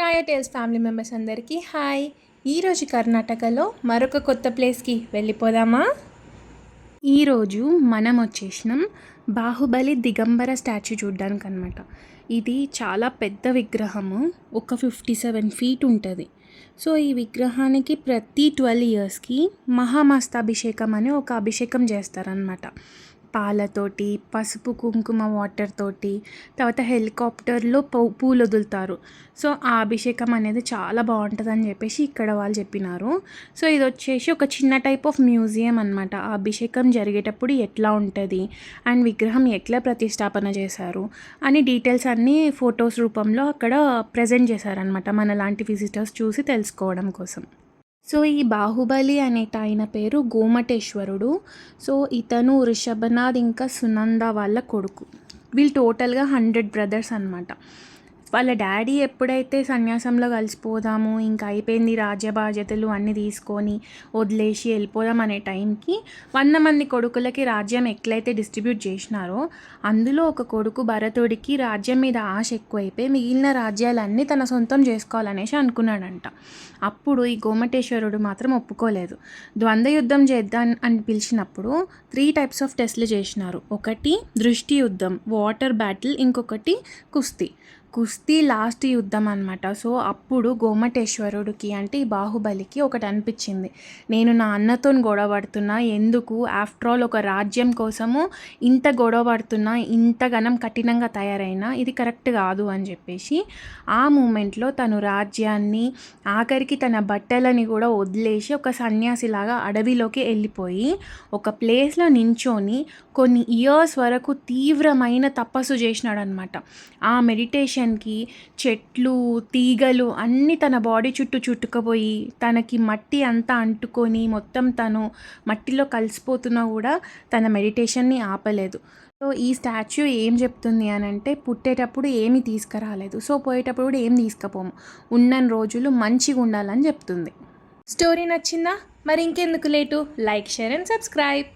టాయా tales family members అందరికీ hi. ఈరోజు కర్ణాటకలో మరొక కొత్త ప్లేస్కి వెళ్ళిపోదామా? ఈరోజు మనం వచ్చేసినాం బాహుబలి దిగంబర స్టాచ్యూ చూడ్డానికి అనమాట ఇది చాలా పెద్ద విగ్రహము ఒక ఫిఫ్టీ సెవెన్ ఫీట్ ఉంటుంది. సో ఈ విగ్రహానికి ప్రతి ట్వెల్వ్ ఇయర్స్కి మహామస్తాభిషేకం అని ఒక అభిషేకం చేస్తారనమాట పాలతోటి పసుపు కుంకుమ వాటర్ తోటి తర్వాత హెలికాప్టర్లో పూ పూలు వదులుతారు సో ఆ అభిషేకం అనేది చాలా బాగుంటుంది అని చెప్పేసి ఇక్కడ వాళ్ళు చెప్పినారు. సో ఇది వచ్చేసి ఒక చిన్న టైప్ ఆఫ్ మ్యూజియం అనమాట ఆ అభిషేకం జరిగేటప్పుడు ఎట్లా ఉంటుంది అండ్ విగ్రహం ఎట్లా ప్రతిష్టాపన చేశారు అని డీటెయిల్స్ అన్నీ ఫొటోస్ రూపంలో అక్కడ ప్రజెంట్ చేశారనమాట మన లాంటి విజిటర్స్ చూసి తెలుసుకోవడం కోసం. సో ఈ బాహుబలి అనేట ఆయన పేరు గోమటేశ్వరుడు. సో ఇతను రిషభనాథ్ ఇంకా సునంద వాళ్ళ కొడుకు. వీళ్ళు టోటల్గా హండ్రెడ్ బ్రదర్స్ అనమాట వాళ్ళ డాడీ ఎప్పుడైతే సన్యాసంలో కలిసిపోదాము ఇంకా అయిపోయింది రాజ్య బాధ్యతలు అన్నీ తీసుకొని వదిలేసి వెళ్ళిపోదాం అనే టైంకి వంద మంది కొడుకులకి రాజ్యం ఎట్లయితే డిస్ట్రిబ్యూట్ చేసినారో అందులో ఒక కొడుకు భరతుడికి రాజ్యం మీద ఆశ ఎక్కువైపోయి మిగిలిన రాజ్యాలన్నీ తన సొంతం చేసుకోవాలనేసి అనుకున్నాడంట. అప్పుడు ఈ గోమటేశ్వరుడు మాత్రం ఒప్పుకోలేదు. ద్వంద్వ యుద్ధం చేద్దాం అని పిలిచినప్పుడు త్రీ టైప్స్ ఆఫ్ టెస్ట్లు చేసినారు. ఒకటి దృష్టి యుద్ధం వాటర్ బ్యాటిల్ ఇంకొకటి కుస్తీ. కుస్తీ లాస్ట్ యుద్ధం అనమాట సో అప్పుడు గోమటేశ్వరుడికి అంటే ఈ బాహుబలికి ఒకటి అనిపించింది. నేను నా అన్నతో గొడవ పడుతున్నా ఎందుకు? ఆఫ్టర్ ఆల్ ఒక రాజ్యం కోసము ఇంత గొడవ పడుతున్నా ఇంతగనం కఠినంగా తయారైనా ఇది కరెక్ట్ కాదు అని చెప్పేసి ఆ మూమెంట్లో తను రాజ్యాన్ని ఆఖరికి తన బట్టలని కూడా వదిలేసి ఒక సన్యాసిలాగా అడవిలోకి వెళ్ళిపోయి ఒక ప్లేస్లో నించోని కొన్ని ఇయర్స్ వరకు తీవ్రమైన తపస్సు చేసినాడు అనమాట ఆ మెడిటేషన్కి చెట్లు తీగలు అన్నీ తన బాడీ చుట్టూ చుట్టుకుపోయి తనకి మట్టి అంతా అంటుకొని మొత్తం తను మట్టిలో కలిసిపోతున్నా కూడా తన మెడిటేషన్ని ఆపలేదు. సో ఈ స్టాచ్యూ ఏం చెప్తుంది అని అంటే పుట్టేటప్పుడు ఏమీ తీసుకురాలేదు. సో పోయేటప్పుడు కూడా ఏం తీసుకుపోము. ఉన్న రోజులు మంచిగా ఉండాలని చెప్తుంది. స్టోరీ నచ్చిందా? మరి ఇంకెందుకు late? Like share and subscribe.